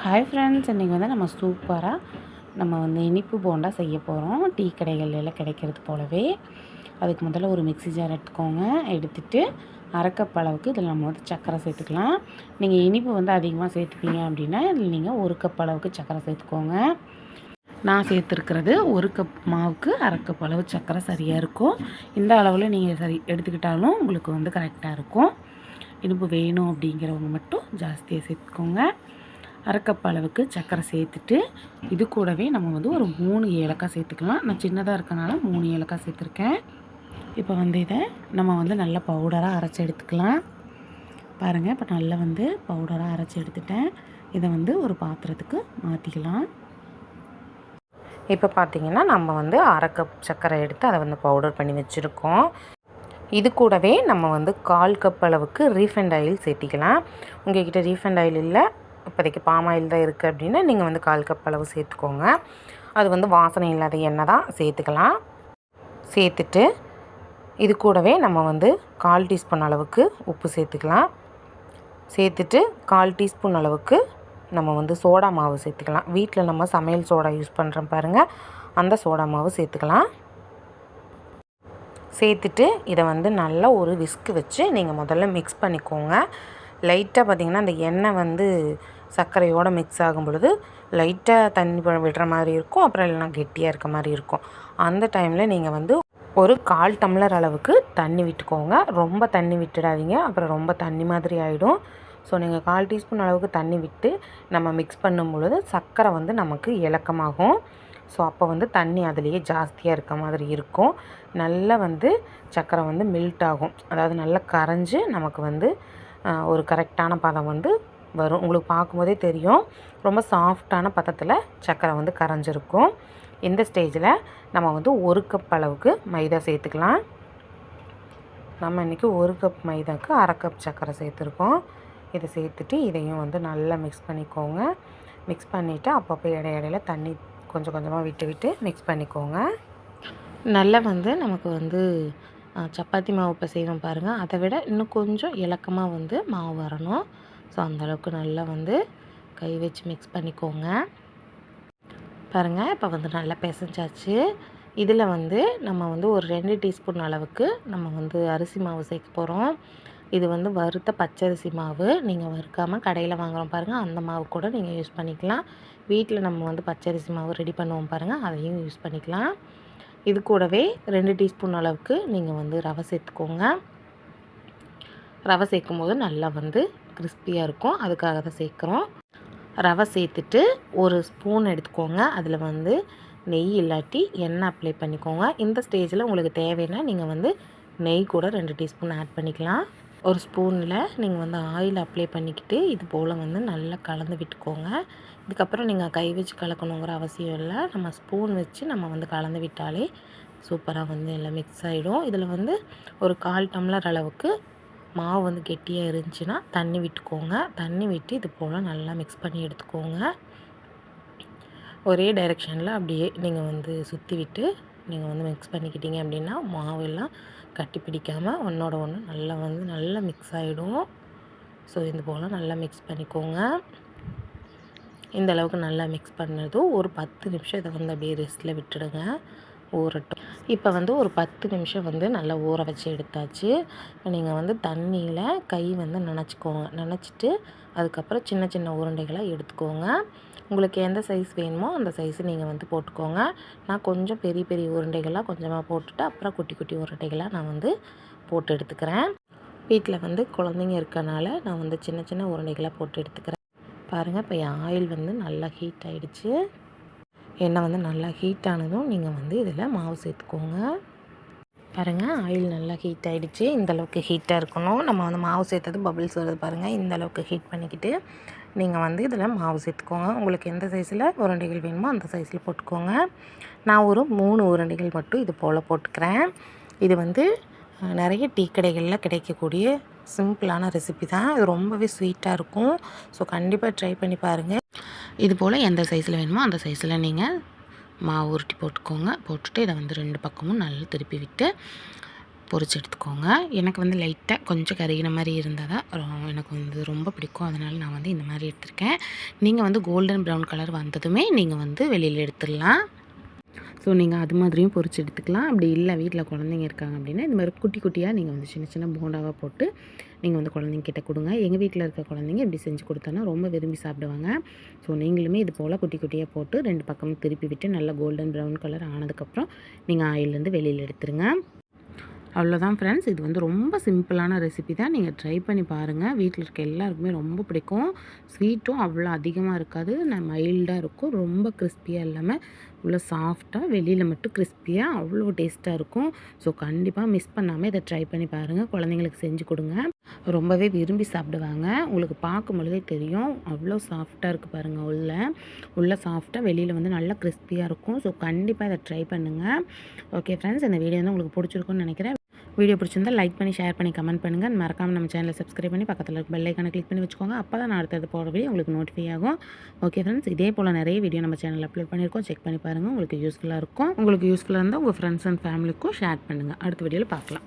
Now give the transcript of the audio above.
Hi friends இன்றைக்கி வந்து நம்ம சூப்பராக நம்ம வந்து இனிப்பு போண்டா செய்ய போகிறோம் டீ கடைகளில் எல்லாம் கிடைக்கிறது போலவே. அதுக்கு முதல்ல ஒரு மிக்ஸி ஜார் எடுத்துக்கோங்க. எடுத்துகிட்டு அரை அளவுக்கு இதில் நம்ம வந்து சர்க்கரை சேர்த்துக்கலாம். நீங்கள் இனிப்பு வந்து அதிகமாக சேர்த்துப்பீங்க அப்படின்னா இதில் நீங்கள் ஒரு கப் அளவுக்கு சர்க்கரை சேர்த்துக்கோங்க. நான் சேர்த்துருக்கிறது ஒரு கப் மாவுக்கு அரைக்கப் அளவு சர்க்கரை சரியாக இருக்கும். இந்த அளவில் நீங்கள் சரி எடுத்துக்கிட்டாலும் உங்களுக்கு வந்து கரெக்டாக இருக்கும். இனிப்பு வேணும் அப்படிங்கிறவங்க மட்டும் ஜாஸ்தியாக சேர்த்துக்கோங்க. அரை அளவுக்கு சர்க்கரை சேர்த்துட்டு இது கூடவே நம்ம வந்து ஒரு மூணு ஏலக்காய் சேர்த்துக்கலாம். நான் சின்னதாக இருக்கனால மூணு ஏலக்காய் சேர்த்துருக்கேன். இப்போ வந்து இதை நம்ம வந்து நல்லா பவுடராக அரைச்சி எடுத்துக்கலாம். பாருங்கள் இப்போ நல்லா வந்து பவுடராக அரைச்சி எடுத்துட்டேன். இதை வந்து ஒரு பாத்திரத்துக்கு மாற்றிக்கலாம் இப்போ பார்த்தீங்கன்னா நம்ம வந்து அரை கப் சர்க்கரை எடுத்து அதை வந்து பவுடர் பண்ணி வச்சுருக்கோம். இது கூடவே நம்ம வந்து கால் கப் அளவுக்கு ரீஃபைண்ட் ஆயில் சேர்த்திக்கலாம். உங்கள் கிட்டே ரீஃபைண்ட் ஆயில் இல்லை இப்போதைக்கு பாம் ஆயில் தான் இருக்குது அப்படின்னா நீங்கள் வந்து கால் கப் அளவு சேர்த்துக்கோங்க. அது வந்து வாசனை இல்லாத எண்ணெய் தான் சேர்த்துக்கலாம். சேர்த்துட்டு இது கூடவே நம்ம வந்து கால் டீஸ்பூன் அளவுக்கு உப்பு சேர்த்துக்கலாம். சேர்த்துட்டு கால் டீஸ்பூன் அளவுக்கு நம்ம வந்து சோடா மாவு சேர்த்துக்கலாம். வீட்டில் நம்ம சமையல் சோடா யூஸ் பண்ணுறோம் பாருங்கள் அந்த சோடா மாவு சேர்த்துக்கலாம். சேர்த்துட்டு இதை வந்து நல்லா ஒரு விஸ்க்கு வச்சு நீங்கள் முதல்ல மிக்ஸ் பண்ணிக்கோங்க. லைட்டாக பார்த்திங்கன்னா அந்த எண்ணெய் வந்து சர்க்கரையோடு மிக்ஸ் ஆகும் பொழுது லைட்டாக தண்ணி விடுற மாதிரி இருக்கும். அப்புறம் இல்லைனா கெட்டியாக இருக்க மாதிரி இருக்கும். அந்த டைமில் நீங்கள் வந்து ஒரு கால் டம்ளர் அளவுக்கு தண்ணி விட்டுக்கோங்க. ரொம்ப தண்ணி விட்டுடாதீங்க. அப்புறம் ரொம்ப தண்ணி மாதிரி ஆகிடும் ஸோ நீங்கள் கால் டீஸ்பூன் அளவுக்கு தண்ணி விட்டு நம்ம மிக்ஸ் பண்ணும் பொழுது சர்க்கரை வந்து நமக்கு இலக்கமாகும். ஸோ அப்போ வந்து தண்ணி அதுலேயே ஜாஸ்தியாக இருக்க மாதிரி இருக்கும். நல்லா வந்து சர்க்கரை வந்து மில்ட் ஆகும். அதாவது நல்லா கரைஞ்சி நமக்கு வந்து ஒரு கரெக்டான பதம் வந்து வரும். உங்களுக்கு பார்க்கும்போதே தெரியும். ரொம்ப சாஃப்டான பதத்தில் சர்க்கரை வந்து கரைஞ்சிருக்கும். இந்த ஸ்டேஜில் நம்ம வந்து ஒரு கப் அளவுக்கு மைதா சேர்த்துக்கலாம். நம்ம இன்றைக்கி ஒரு கப் மைதாக்கு அரை கப் சர்க்கரை சேர்த்துருக்கோம். இதை சேர்த்துட்டு இதையும் வந்து நல்லா மிக்ஸ் பண்ணிக்கோங்க. மிக்ஸ் பண்ணிவிட்டு அப்பப்போ இடையிடையில தண்ணி கொஞ்சம் கொஞ்சமாக விட்டு விட்டு மிக்ஸ் பண்ணிக்கோங்க. நல்லா வந்து நமக்கு வந்து சப்பாத்தி மாவு இப்போ செய்வோம் பாருங்கள் அதை விட இன்னும் கொஞ்சம் இலக்கமாக வந்து மாவு வரணும். ஸோ அந்தளவுக்கு நல்லா வந்து கை வச்சு மிக்ஸ் பண்ணிக்கோங்க. பாருங்கள் இப்போ வந்து நல்லா பிசைஞ்சாச்சு. இதில் வந்து நம்ம வந்து ஒரு ரெண்டு டீஸ்பூன் அளவுக்கு நம்ம வந்து அரிசி மாவு சேர்க்க போகிறோம் இது வந்து வறுத்த பச்சரிசி மாவு. நீங்கள் வறுக்காமல் கடையில் வாங்குகிறோம் பாருங்கள் அந்த மாவு கூட நீங்கள் யூஸ் பண்ணிக்கலாம். வீட்டில் நம்ம வந்து பச்சரிசி மாவு ரெடி பண்ணுவோம் பாருங்கள் அதையும் யூஸ் பண்ணிக்கலாம். இது கூடவே ரெண்டு டீஸ்பூன் அளவுக்கு நீங்கள் வந்து ரவை சேர்த்துக்கோங்க. ரவை சேர்க்கும் போது நல்லா வந்து கிறிஸ்பியாக இருக்கும். அதுக்காக தான் சேர்க்குறோம். ரவை சேர்த்துட்டு ஒரு ஸ்பூன் எடுத்துக்கோங்க. அதில் வந்து நெய் இல்லாட்டி எண்ணெய் அப்ளை பண்ணிக்கோங்க. இந்த ஸ்டேஜில் உங்களுக்கு தேவைன்னா நீங்கள் வந்து நெய் கூட ரெண்டு டீஸ்பூன் ஆட் பண்ணிக்கலாம். ஒரு ஸ்பூனில் நீங்கள் வந்து ஆயில் அப்ளை பண்ணிக்கிட்டு இது போல் வந்து நல்லா கலந்து விட்டுக்கோங்க. இதுக்கப்புறம் நீங்கள் கை வச்சு கலக்கணுங்கிற அவசியம் இல்லை. நம்ம ஸ்பூன் வச்சு நம்ம வந்து கலந்து விட்டாலே சூப்பராக வந்து எல்லாம் மிக்ஸ் ஆகிடும் இதில் வந்து ஒரு கால் டம்ளர் அளவுக்கு மாவு வந்து கெட்டியாக இருந்துச்சுன்னா தண்ணி விட்டுக்கோங்க. தண்ணி விட்டு இது போல் நல்லா மிக்ஸ் பண்ணி எடுத்துக்கோங்க. ஒரே டைரெக்ஷனில் அப்படியே நீங்கள் வந்து சுற்றி விட்டு நீங்கள் வந்து மிக்ஸ் பண்ணிக்கிட்டீங்க அப்படின்னா மாவெல்லாம் கட்டி பிடிக்காமல் ஒன்றோட ஒன்று நல்லா வந்து நல்லா மிக்ஸ் ஆகிடும் ஸோ இது போல் நல்லா மிக்ஸ் பண்ணிக்கோங்க. இந்த அளவுக்கு நல்லா மிக்ஸ் பண்ணதும் ஒரு பத்து நிமிஷம் இதை வந்து அப்படியே ரெஸ்ட்டில் விட்டுடுங்க. ஊறட்டும். இப்போ வந்து ஒரு பத்து நிமிஷம் வந்து நல்லா ஊற வச்சு எடுத்தாச்சு. நீங்கள் வந்து தண்ணியில் கை வந்து நினச்சிக்கோங்க. நினச்சிட்டு அதுக்கப்புறம் சின்ன சின்ன உருண்டைகளாக எடுத்துக்கோங்க. உங்களுக்கு எந்த சைஸ் வேணுமோ அந்த சைஸு நீங்கள் வந்து போட்டுக்கோங்க. நான் கொஞ்சம் பெரிய பெரிய உருண்டைகளாக கொஞ்சமாக போட்டுட்டு அப்புறம் குட்டி குட்டி உருண்டைகளாக நான் வந்து போட்டு எடுத்துக்கிறேன். வீட்டில் வந்து குழந்தைங்க இருக்கனால நான் வந்து சின்ன சின்ன உருண்டைகளாக போட்டு எடுத்துக்கிறேன். பாருங்கள் இப்போ ஆயில் வந்து நல்லா ஹீட் ஆகிடுச்சு எண்ணெய் வந்து நல்லா ஹீட் ஆனதும் நீங்கள் வந்து இதில் மாவு சேர்த்துக்கோங்க. பாருங்கள் ஆயில் நல்லா ஹீட் ஆகிடுச்சு இந்தளவுக்கு ஹீட்டாக இருக்கணும். நம்ம வந்து மாவு சேர்த்தது பபிள்ஸ் வருது பாருங்கள் இந்தளவுக்கு ஹீட் பண்ணிக்கிட்டு நீங்கள் வந்து இதில் மாவு சேர்த்துக்கோங்க. உங்களுக்கு எந்த சைஸில் உருண்டைகள் வேணுமோ அந்த சைஸில் போட்டுக்கோங்க. நான் ஒரு மூணு உருண்டைகள் மட்டும் இது போல் போட்டுக்கிறேன். இது வந்து நிறைய டீ கடைகளில் கிடைக்கக்கூடிய சிம்பிளான ரெசிபி தான். இது ரொம்பவே ஸ்வீட்டாக இருக்கும். ஸோ கண்டிப்பாக ட்ரை பண்ணி பாருங்கள் இது போல் எந்த சைஸில் வேணுமோ அந்த சைஸில் நீங்கள் மாவு உருட்டி போட்டுக்கோங்க. போட்டுட்டு இதை வந்து ரெண்டு பக்கமும் நல்லா திருப்பி விட்டு பொறிச்சு எடுத்துக்கோங்க. எனக்கு வந்து லைட்டாக கொஞ்சம் கருகின மாதிரி இருந்தால் தான் எனக்கு வந்து ரொம்ப பிடிக்கும். அதனால் நான் வந்து இந்த மாதிரி எடுத்திருக்கேன். நீங்கள் வந்து கோல்டன் ப்ரௌன் கலர் வந்ததுமே நீங்கள் வந்து வெளியில் எடுத்துடலாம். ஸோ நீங்கள் அது மாதிரியும் பொறிச்சு எடுத்துக்கலாம். அப்படி இல்லை வீட்டில் குழந்தைங்க இருக்காங்க அப்படின்னா இந்த மாதிரி குட்டி குட்டியாக நீங்கள் வந்து சின்ன சின்ன போண்டாவாக போட்டு நீங்கள் வந்து குழந்தைங்க கிட்டே கொடுங்க. எங்கள் வீட்டில் இருக்க குழந்தைங்க இப்படி செஞ்சு கொடுத்தோன்னா ரொம்ப விரும்பி சாப்பிடுவாங்க. ஸோ நீங்களுமே இது போல் குட்டி குட்டியாக போட்டு ரெண்டு பக்கமும் திருப்பி விட்டு நல்லா கோல்டன் ப்ரௌன் கலர் ஆனதுக்கப்புறம் நீங்கள் ஆயிலேருந்து வெளியில் எடுத்துருங்க. அவ்வளோதான் ஃப்ரெண்ட்ஸ் இது வந்து ரொம்ப சிம்பிளான ரெசிபி தான். நீங்கள் ட்ரை பண்ணி பாருங்கள் வீட்டில் இருக்க எல்லாருக்குமே ரொம்ப பிடிக்கும். ஸ்வீட்டும் அவ்வளோ அதிகமாக இருக்காது. நான் மைல்டாக இருக்கும். ரொம்ப கிறிஸ்பியாக இல்லாமல் உள்ள சாஃப்டாக வெளியில் மட்டும் கிறிஸ்பியாக அவ்வளோ டேஸ்ட்டாக இருக்கும். ஸோ கண்டிப்பாக மிஸ் பண்ணாமல் இதை ட்ரை பண்ணி பாருங்கள் குழந்தைங்களுக்கு செஞ்சு கொடுங்க. ரொம்பவே விரும்பி சாப்பிடுவாங்க. உங்களுக்கு பார்க்கும் பொழுதே தெரியும். அவ்வளோ சாஃப்டாக இருக்குது பாருங்கள் உள்ள. உள்ள சாஃப்டாக வெளியில் வந்து நல்லா கிறிஸ்பியாக இருக்கும். ஸோ கண்டிப்பாக இதை ட்ரை பண்ணுங்கள் ஓகே ஃப்ரெண்ட்ஸ் இந்த வீடியோ வந்து உங்களுக்கு பிடிச்சிருக்கும்னு நினைக்கிறேன். வீடியோ பிடிச்சிருந்தா லைக் பண்ணி ஷேர் பண்ணி கமெண்ட் பண்ணுங்கள் மறக்காமல் நம்ம சேனலை சப்ஸ்கிரைப் பண்ணி பக்கத்தில் இருக்க பெல்லைக்கான கிளிக் பண்ணி வச்சுக்கோங்க. அப்போ தான் நான் அடுத்தது போகிற வீடியோ உங்களுக்கு நோட்டிஃபை ஆகும். ஓகே ஃப்ரெண்ட்ஸ் இதே போல் நிறைய வீடியோ நம்ம சேனலில் அப்லோட் பண்ணியிருக்கோம். செக் பண்ணி பாருங்கள் உங்களுக்கு யூஸ்ஃபுல்லாக இருக்கும். உங்களுக்கு யூஸ்ஃபுல்லாக இருந்தால் உங்கள் ஃப்ரெண்ட்ஸ் அண்ட் ஃபேமிலிக்கும் ஷேர் பண்ணுங்கள் அடுத்த வீடியோவில் பார்க்கலாம்.